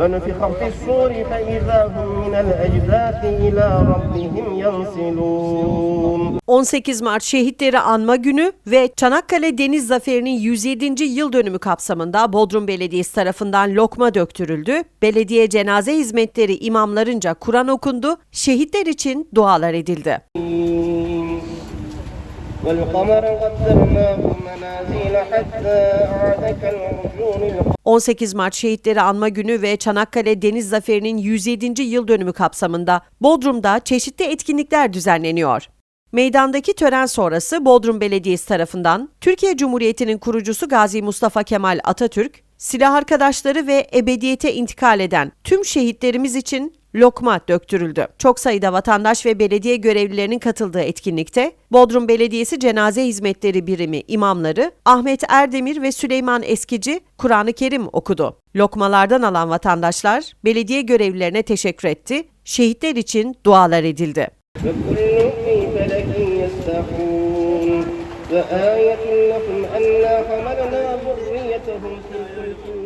ونفخ في الصور فإذا هم من الأجداث إلى ربهم ينسلون 18 Mart Şehitleri Anma Günü ve Çanakkale Deniz Zaferi'nin 107. yıl dönümü kapsamında Bodrum Belediyesi tarafından lokma döktürüldü. Belediye cenaze hizmetleri imamlarınca Kur'an okundu, şehitler için dualar edildi. والقمر قدرناه منازل 18 Mart Şehitleri Anma Günü ve Çanakkale Deniz Zaferi'nin 107. yıl dönümü kapsamında Bodrum'da çeşitli etkinlikler düzenleniyor. Meydandaki tören sonrası Bodrum Belediyesi tarafından Türkiye Cumhuriyeti'nin kurucusu Gazi Mustafa Kemal Atatürk, silah arkadaşları ve ebediyete intikal eden tüm şehitlerimiz için lokma döktürüldü. Çok sayıda vatandaş ve belediye görevlilerinin katıldığı etkinlikte Bodrum Belediyesi Cenaze Hizmetleri Birimi imamları Ahmet Erdemir ve Süleyman Eskici Kur'an-ı Kerim okudu. Lokmalardan alan vatandaşlar belediye görevlilerine teşekkür etti, şehitler için dualar edildi. وآية لكم أنا حملنا ذريتهم في الفلك